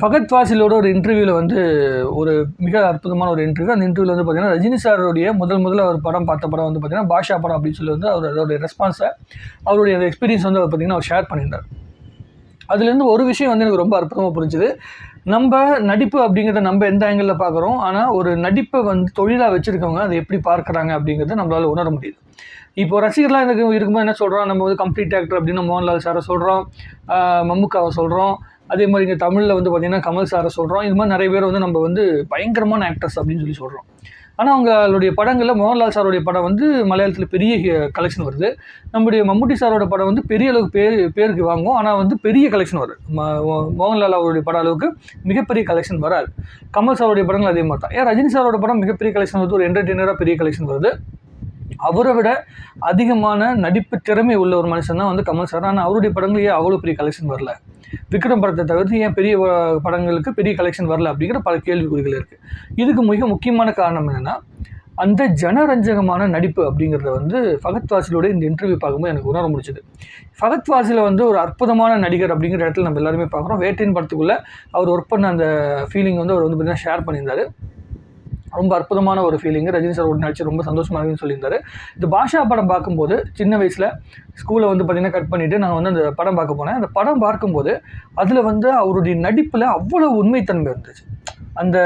ஃபகத் ஃபாசிலோட ஒரு இன்டர்வியூவில் வந்து ஒரு மிக அற்புதமான ஒரு இன்டர்வியூ அந்த இன்டர்வியூவில் வந்து பார்த்தீங்கன்னா ரஜினி சாருடைய முதல் முதல்ல அவர் படம் பார்த்த படம் வந்து பார்த்தீங்கன்னா பாஷா படம் அப்படின்னு சொல்லி வந்து அவர் அதோடைய ரெஸ்பான்ஸை அவருடைய அந்த எக்ஸ்பீரியன்ஸ் வந்து அவர் பார்த்திங்கன்னா அவர் ஷேர் பண்ணியிருந்தார். அதுலேருந்து ஒரு விஷயம் வந்து எனக்கு ரொம்ப அற்புதமாக புரிஞ்சுது. நம்ம நடிப்பு அப்படிங்கிறத நம்ம எந்த ஆங்கிளில் பார்க்குறோம்? ஆனால் ஒரு நடிப்பை வந்து தொழிலாக வச்சுருக்கவங்க அதை எப்படி பார்க்குறாங்க அப்படிங்கிறத நம்மளால் உணர முடியுது. இப்போ ரசிகர்லாம் எனக்கு இருக்கும்போது என்ன சொல்கிறோம் நம்ம வந்து கம்ப்ளீட் ஆக்டர் அப்படின்னு மோகன்லால் சாரை சொல்கிறோம் மம்முக்காவை சொல்கிறோம் அதே மாதிரி இங்கே தமிழில் வந்து பார்த்திங்கன்னா கமல் சாரை சொல்கிறோம் இது மாதிரி நிறைய பேர் வந்து நம்ம வந்து பயங்கரமான ஆக்டர்ஸ் அப்படின்னு சொல்லி சொல்கிறோம் ஆனால் அவங்களுடைய படங்களில் மோகன்லால் சாருடைய படம் வந்து மலையாளத்தில் பெரிய கலெக்ஷன் வருது. நம்முடைய மம்முட்டி சாரோட படம் வந்து பெரிய அளவுக்கு பேர் பேருக்கு வாங்கும். ஆனால் வந்து பெரிய கலெக்ஷன் வருது. ம- மோ- மோகன்லால் அவருடைய படம் அளவுக்கு மிகப்பெரிய கலெக்ஷன் வராது. கமல் சாருடைய படங்கள் அதே மாதிரி தான். ஏன் ரஜினி சாரோட படம் மிகப்பெரிய கலெக்ஷன் வருது. ஒரு என்டர்டெய்னராக பெரிய கலெக்ஷன் வருது. அவரை விட அதிகமான நடிப்பு திறமை உள்ள ஒரு மனுஷன் தான் வந்து கமல் சார். ஆனால் அவருடைய படங்கள் ஏன் அவ்வளோ பெரிய கலெக்ஷன் வரல? விக்ரம் படத்தை தவிர்த்து ஏன் பெரிய படங்களுக்கு பெரிய கலெக்ஷன் வரல அப்படிங்கிற பல கேள்விக்குறிகள் இருக்குது இதுக்கு மிக முக்கியமான காரணம் என்னென்னா அந்த ஜனரஞ்சகமான நடிப்பு அப்படிங்கிறத வந்து ஃபகத் வாசிலோட இந்த இன்டர்வியூ பார்க்கும்போது எனக்கு உணர முடிச்சுது ஃபகத் வாசில வந்து ஒரு அற்புதமான நடிகர் அப்படிங்கிற இடத்துல நம்ம எல்லாருமே பார்க்குறோம். வேட்டையின் படத்துக்குள்ளே அவர் ஒர்க் பண்ண அந்த ஃபீலிங் வந்து அவர் வந்து பார்த்தீங்கன்னா ஷேர் பண்ணியிருந்தார். ரொம்ப அற்புதமான ஒரு ஃபீலிங் ரஜினி சார் நடிச்சு ரொம்ப சந்தோஷமாக இருக்குன்னு சொல்லியிருந்தாரு. இந்த பாஷா படம் பார்க்கும்போது சின்ன வயசில் ஸ்கூலில் வந்து பார்த்திங்கன்னா கட் பண்ணிவிட்டு நான் வந்து அந்த படம் பார்க்க போனேன். அந்த படம் பார்க்கும்போது அதில் வந்து அவருடைய நடிப்பில் அவ்வளோ உண்மைத்தன்மை இருந்துச்சு. அந்த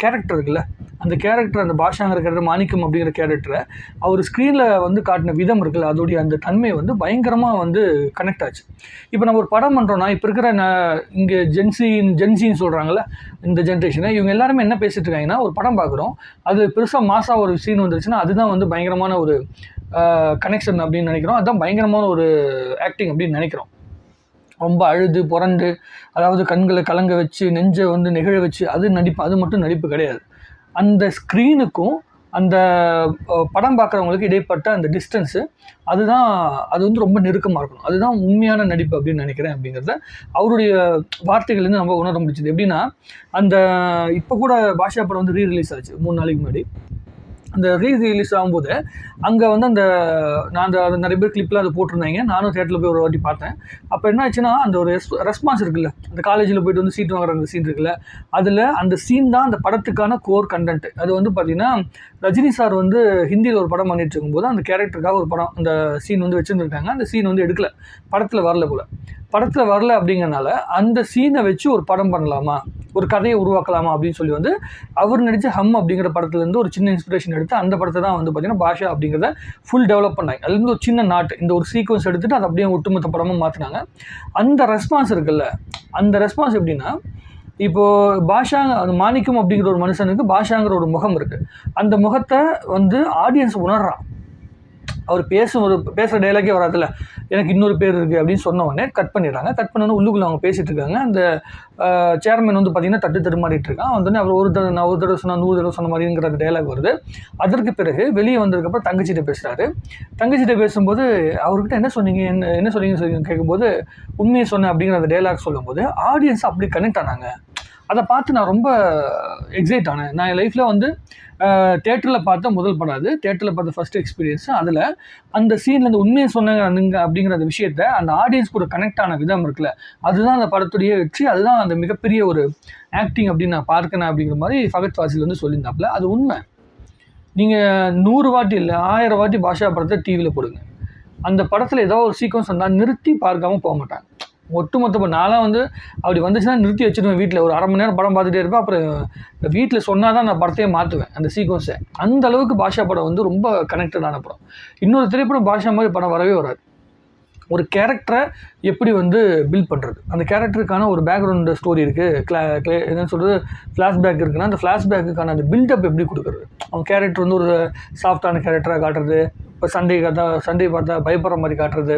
கேரக்டர் இருக்குல்ல அந்த கேரக்டர் அந்த பாஷாங்கிற கேரக்டர் மாணிக்கம் அப்படிங்கிற கேரக்டரை அவர் ஸ்க்ரீனில் வந்து காட்டின விதம் இருக்குல்ல அதோடைய அந்த தன்மை வந்து பயங்கரமாக வந்து கனெக்ட் ஆச்சு. இப்போ நம்ம ஒரு படம் பண்ணுறோன்னா இப்போ இருக்கிற ந இங்கே ஜென்சி ஜென்சின்னு சொல்கிறாங்கல்ல இந்த ஜென்ரேஷனை இவங்க எல்லாருமே என்ன பேசிட்டு இருக்காங்கன்னா ஒரு படம் பார்க்குறோம் அது பெருசாக மாசாக ஒரு சீன் வந்துருச்சுன்னா அதுதான் வந்து பயங்கரமான ஒரு கனெக்ஷன் அப்படின்னு நினைக்கிறோம். அதுதான் பயங்கரமான ஒரு ஆக்டிங் அப்படின்னு நினைக்கிறோம். ரொம்ப அழுது புரண்டு அதாவது கண்களை கலங்க வச்சு நெஞ்சை வந்து நெகிழ வச்சு அது நடிப்பு அது மட்டும் நடிப்பு கிடையாது. அந்த ஸ்க்ரீனுக்கும் அந்த படம் பார்க்குறவங்களுக்கு இடைப்பட்ட அந்த டிஸ்டன்ஸு அதுதான் அது வந்து ரொம்ப நெருக்கமாக இருக்கணும். அதுதான் உண்மையான நடிப்பு அப்படின்னு நினைக்கிறேன் அப்படிங்கிறத அவருடைய வார்த்தைகள்லேருந்து நம்ம உணர முடிச்சுது எப்படின்னா அந்த இப்போ கூட பாஷா படம் வந்து ரீ ரிலீஸ் ஆச்சு மூணு நாளைக்கு முன்னாடி. அந்த ரீ ரிலீஸ் ஆகும்போது அங்கே வந்து அந்த நான் அந்த நிறைய பேர் கிளிப்லாம் அது போட்டிருந்தாங்க. நானும் தேட்டரில் போய் ஒரு வாட்டி பார்த்தேன். அப்போ என்ன ஆச்சுன்னா அந்த ஒரு ரெஸ்பான்ஸ் இருக்குல்ல. அந்த காலேஜில் போயிட்டு வந்து சீட் வாங்குற அந்த சீன் இருக்குல்ல. அதில் அந்த சீன் தான் அந்த படத்துக்கான கோர் கண்டென்ட் அது வந்து பார்த்தீங்கன்னா ரஜினி சார் வந்து ஹிந்தியில் ஒரு படம் பண்ணிட்டு இருக்கும்போது அந்த கேரக்டருக்காக ஒரு படம் அந்த சீன் வந்து வச்சுருந்துருக்காங்க. அந்த சீன் வந்து எடுக்கல. படத்தில் வரல போல். படத்தில் வரல அப்படிங்கறனால அந்த சீனை வச்சு ஒரு படம் பண்ணலாமா? ஒரு கதையை உருவாக்கலாமா அப்படின்னு சொல்லி வந்து அவர் நடித்த ஹம் அப்படிங்கிற படத்துலேருந்து ஒரு சின்ன இன்ஸ்பிரேஷன் எடுத்து அந்த படத்தை தான் வந்து பார்த்தீங்கன்னா பாஷா அப்படிங்கிறத ஃபுல் டெவலப் பண்ணாங்க. அதுலேருந்து ஒரு சின்ன நாட்டு இந்த ஒரு சீக்வன்ஸ் எடுத்துகிட்டு அதை அப்படியே ஒட்டுமொத்த படமும் மாற்றினாங்க அந்த ரெஸ்பான்ஸ் இருக்குல்ல அந்த ரெஸ்பான்ஸ் எப்படின்னா இப்போது பாஷா அது மாணிக்கம் அப்படிங்கிற ஒரு மனுஷனுக்கு பாஷாங்கிற ஒரு முகம் இருக்குது அந்த முகத்தை வந்து ஆடியன்ஸ் உணர்றான். அவர் பேசும் ஒரு பேசுகிற டைலாக்கே வராதுல எனக்கு இன்னொரு பேர் இருக்குது அப்படின்னு சொன்ன உடனே கட் பண்ணிடுறாங்க. கட் பண்ண உள்ளுக்குள்ளே அவங்க பேசிகிட்டு இருக்காங்க. அந்த சேர்மன் வந்து பார்த்திங்கன்னா தட்டு தடுமாறிட்டு இருக்கான். வந்து அவர் ஒரு தடவை நான் ஒரு தடவை சொன்னால் நூறு தடவை சொன்ன மாதிரிங்கிற அந்த டைலாக் வருது. அதற்கு பிறகு வெளியே வந்ததுக்கப்புறம் தங்கச்சிட்ட பேசுகிறாரு தங்கச்சிட்ட பேசும்போது அவர்கிட்ட என்ன சொன்னீங்க? என்ன என்ன சொன்னீங்கன்னு சொல்லி கேட்கும்போது உண்மையை சொன்னேன் அப்படிங்கிற அந்த டைலாக் சொல்லும்போது ஆடியன்ஸ் அப்படி கனெக்ட் ஆனாங்க. அதை பார்த்து நான் ரொம்ப எக்ஸைட் ஆனேன். நான் என் லைஃப்பில் வந்து தேட்டரில் பார்த்த முதல் படம் அது. தேட்டரில் பார்த்த ஃபர்ஸ்ட் எக்ஸ்பீரியன்ஸ் அதில் அந்த சீனில் அந்த உண்மையை சொன்னாங்க அப்படிங்கிற அந்த விஷயத்த அந்த ஆடியன்ஸ் கூட கனெக்ட் ஆன விதம் இருக்குல்ல அதுதான் அந்த படத்துடைய வெற்றி அதுதான் அந்த மிகப்பெரிய ஒரு ஆக்டிங் அப்படின்னு நான் பார்க்கணும் அப்படிங்கிற மாதிரி ஃபகத் வாசில் வந்து சொல்லியிருந்தாப்புல. அது உண்மை. நீங்கள் நூறு வாட்டி இல்லை ஆயிரம் வாட்டி பாஷா படத்தை டிவியில் போடுங்க. அந்த படத்தில் ஏதோ ஒரு சீக்வன்ஸ் வந்தால் நிறுத்தி பார்க்காம போக மாட்டாங்க. ஒட்டுமொத்த இப்போ நான்லாம் வந்து அப்படி வந்துச்சுன்னா நிறுத்தி வச்சுருவேன் வீட்டில் ஒரு அரை மணி நேரம் படம் பார்த்துட்டே இருப்பேன். அப்புறம் வீட்டில் சொன்னால் தான் நான் படத்தையே மாற்றுவேன் அந்த சீக்வன்ஸை அந்த அளவுக்கு பாஷா படம் வந்து ரொம்ப கனெக்டடான படம். இன்னொரு திரைப்படம் பாஷா மாதிரி படம் வரவே வராது. ஒரு கேரக்டரை எப்படி வந்து பில்ட் பண்ணுறது அந்த கேரக்டருக்கான ஒரு பேக்ரவுண்ட் ஸ்டோரி இருக்குது கிளா கிளே என்னன்னு சொல்கிறது ஃப்ளாஷ்பேக் இருக்குன்னா அந்த ஃப்ளாஷ்பேக்குக்கான அந்த பில்டப் எப்படி கொடுக்குறது? அவன் கேரக்டர் வந்து ஒரு சாஃப்டான கேரக்டராக காட்டுறது. இப்போ சண்டை தான் சண்டையை பார்த்தா பயப்படுற மாதிரி காட்டுறது.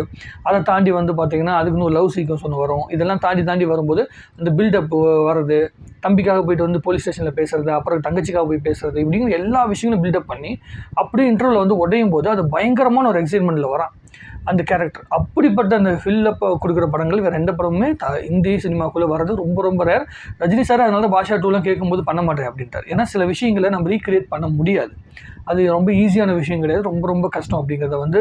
அதை தாண்டி வந்து பார்த்தீங்கன்னா அதுக்குன்னு ஒரு லவ் சீக்வன்ஸ் ஒன்று வரும். இதெல்லாம் தாண்டி தாண்டி வரும்போது அந்த பில்டப் வர்றது தம்பிக்காக போயிட்டு வந்து போலீஸ் ஸ்டேஷனில் பேசுறது அப்புறம் தங்கச்சிக்காக போய் பேசுறது இப்படிங்கிற எல்லா விஷயங்களும் பில்டப் பண்ணி அப்படியே இன்டர்வில் வந்து உடையும் போது அது பயங்கரமான ஒரு எக்ஸைட்மெண்ட்டில் வரான் அந்த கேரக்டர் அப்படிப்பட்ட அந்த ஃபில்லப் கொடுக்குற படங்கள் வேறு எந்த படமுமே த இந்திய சினிமாக்குள்ளே வர்றது ரொம்ப ரொம்ப ரேர் ரஜினி சார் அதனால பாஷா டூலாம் கேட்கும்போது பண்ண மாட்டேன் அப்படின்ட்டார். ஏன்னா சில விஷயங்களை நம்ம ரீக்ரியேட் பண்ண முடியாது. அது ரொம்ப ஈஸியான விஷயம் கிடையாது. ரொம்ப ரொம்ப கஷ்டம் அப்படிங்கிறத வந்து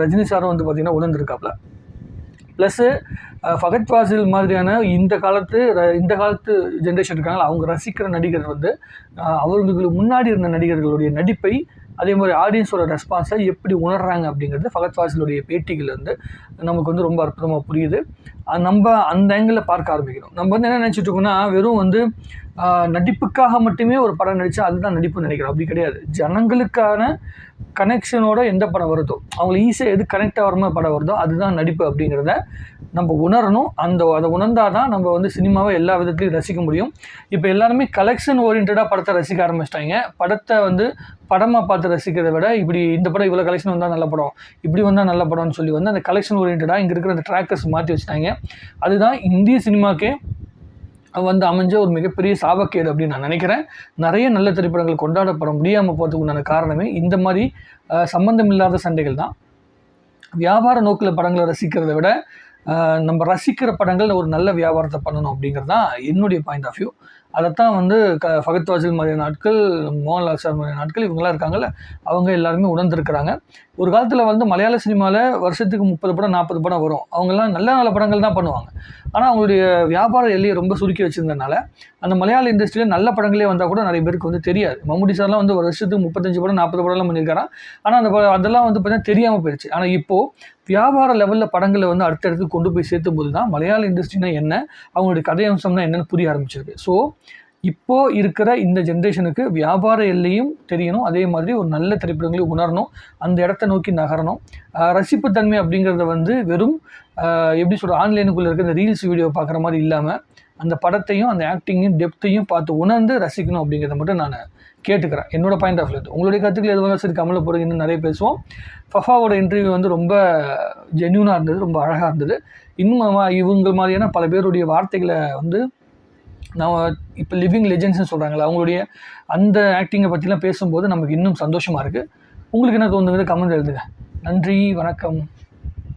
ரஜினி சாரும் வந்து பார்த்திங்கன்னா உணர்ந்திருக்காப்புல ப்ளஸ்ஸு ஃபகத் ஃபாசில் மாதிரியான இந்த காலத்து ர- இந்த காலத்து ஜென்ரேஷன் இருக்காங்களா அவங்க ரசிக்கிற நடிகர் வந்து அவர்களுக்கு முன்னாடி இருந்த நடிகர்களுடைய நடிப்பை அதே மாதிரி ஆடியன்ஸோட ரெஸ்பான்ஸை எப்படி உணர்றாங்க அப்படிங்கிறது ஃபகத் ஃபாசிலுடைய பேட்டிகள் வந்து நமக்கு வந்து ரொம்ப அற்புதமாக புரியுது. அது நம்ம அந்த ஆங்கிளில் பார்க்க ஆரம்பிக்கிறோம். நம்ம வந்து என்ன நினச்சிட்டு இருக்கோம்னா வெறும் வந்து நடிப்புக்காக மட்டுமே ஒரு படம் நடித்தா அதுதான் நடிப்புன்னு நினைக்கிறோம் அப்படி கிடையாது. ஜனங்களுக்கான கனெக்ஷனோட எந்த படம் வருதோ அவங்கள ஈஸியாக எது கனெக்ட் ஆகிற மாதிரி படம் வருதோ அதுதான் நடிப்பு அப்படிங்கிறத நம்ம உணரணும். அந்த அதை உணர்ந்தால் தான் நம்ம வந்து சினிமாவை எல்லா விதத்துலையும் ரசிக்க முடியும். இப்போ எல்லாருமே கலெக்ஷன் ஓரியன்டாக படத்தை ரசிக்க ஆரம்பிச்சிட்டாங்க. படத்தை வந்து படமாக பார்த்து ரசிக்கிறதை விட இப்படி இந்த படம் இவ்வளோ கலெக்ஷன் வந்தால் நல்ல படம் இப்படி வந்தால் நல்ல படம்னு சொல்லி வந்து அந்த கலெக்ஷன் ஓரியன்டாக இங்கே இருக்கிற அந்த ட்ராக்கர்ஸ் மாற்றி வச்சுட்டாங்க. அதுதான் இந்திய சினிமாக்கே வந்து அமைஞ்ச ஒரு மிகப்பெரிய சாபக்கேடு அப்படின்னு நான் நினைக்கிறேன். நிறைய நல்ல திரைப்படங்கள் கொண்டாடப்பட முடியாமல் போகிறதுக்கு உண்டான காரணமே இந்த மாதிரி சம்பந்தமில்லாத சண்டைகள் தான். வியாபார நோக்கில் படங்களை ரசிக்கிறதை விட நம்ம ரசிக்கிற படங்கள் ஒரு நல்ல வியாபாரத்தை பண்ணணும் அப்படிங்கிறது தான் என்னுடைய பாயிண்ட் ஆஃப் வியூ அதைத்தான் வந்து க ஃபகத் வாசில் மாதிரியான நாட்கள் மோகன்லால் சார் மாதிரியான நாட்கள் இவங்கெல்லாம் இருக்காங்கல்ல அவங்க எல்லாருமே உணர்ந்துருக்கிறாங்க. ஒரு காலத்தில் வந்து மலையாள சினிமாவில் வருஷத்துக்கு முப்பது படம் நாற்பது படம் வரும். அவங்கெல்லாம் நல்ல நல்ல படங்கள் தான் பண்ணுவாங்க. ஆனால் அவங்களுடைய வியாபார எல்லையை ரொம்ப சுருக்கி வச்சுருந்தனால அந்த மலையாள இண்டஸ்ட்ரியில் நல்ல படங்களே வந்தால் கூட நிறைய பேருக்கு வந்து தெரியாது. மம்முடி சார்லாம் வந்து ஒரு வருஷத்துக்கு முப்பத்தஞ்சு படம் நாற்பது படம்லாம் பண்ணியிருக்காராம். ஆனால் அந்த அதெல்லாம் வந்து பார்த்தீங்கன்னா தெரியாமல் போயிடுச்சு ஆனால் இப்போது வியாபார லெவலில் படங்களை வந்து அடுத்தடுத்து கொண்டு போய் சேர்த்தும் போது தான் மலையாள இண்டஸ்ட்ரினா என்ன அவங்களுடைய கதை அம்சம்னா என்னென்னு புரிய ஆரம்பிச்சிருக்கு. ஸோ இப்போது இருக்கிற இந்த ஜென்ரேஷனுக்கு வியாபார எல்லையும் தெரியணும் அதே மாதிரி ஒரு நல்ல திரைப்படங்களையும் உணரணும் அந்த இடத்த நோக்கி நகரணும். ரசிப்புத்தன்மை அப்படிங்கிறத வந்து வெறும் எப்படி சொல்கிற ஆன்லைனுக்குள்ளே இருக்கிற இந்த ரீல்ஸ் வீடியோ பார்க்குற மாதிரி இல்லாமல் அந்த படத்தையும் அந்த ஆக்டிங்கையும் டெப்த்தையும் பார்த்து உணர்ந்து ரசிக்கணும் அப்படிங்கிறத மட்டும் நான் கேட்டுக்கிறேன். என்னோட பாயிண்ட் ஆஃப் வியூ உங்களுடைய கருத்துக்கள் எது வந்தாலும் சரி கமலை போகிற இன்னும் நிறைய பேசுவோம். ஃபஃபாவோட இன்டர்வியூ வந்து ரொம்ப ஜென்யூனாக இருந்தது ரொம்ப அழகாக இருந்தது. இன்னும் இவங்க மாதிரியான பல பேருடைய வார்த்தைகளை வந்து நம்ம இப்போ லிவிங் லெஜெண்ட்ஸ்னு சொல்கிறாங்களா அவங்களுடைய அந்த ஆக்டிங்கை பற்றிலாம் பேசும்போது நமக்கு இன்னும் சந்தோஷமாக இருக்குது உங்களுக்கு என்ன தோணுங்கிறது கமெண்ட் எழுதுங்க. நன்றி வணக்கம்.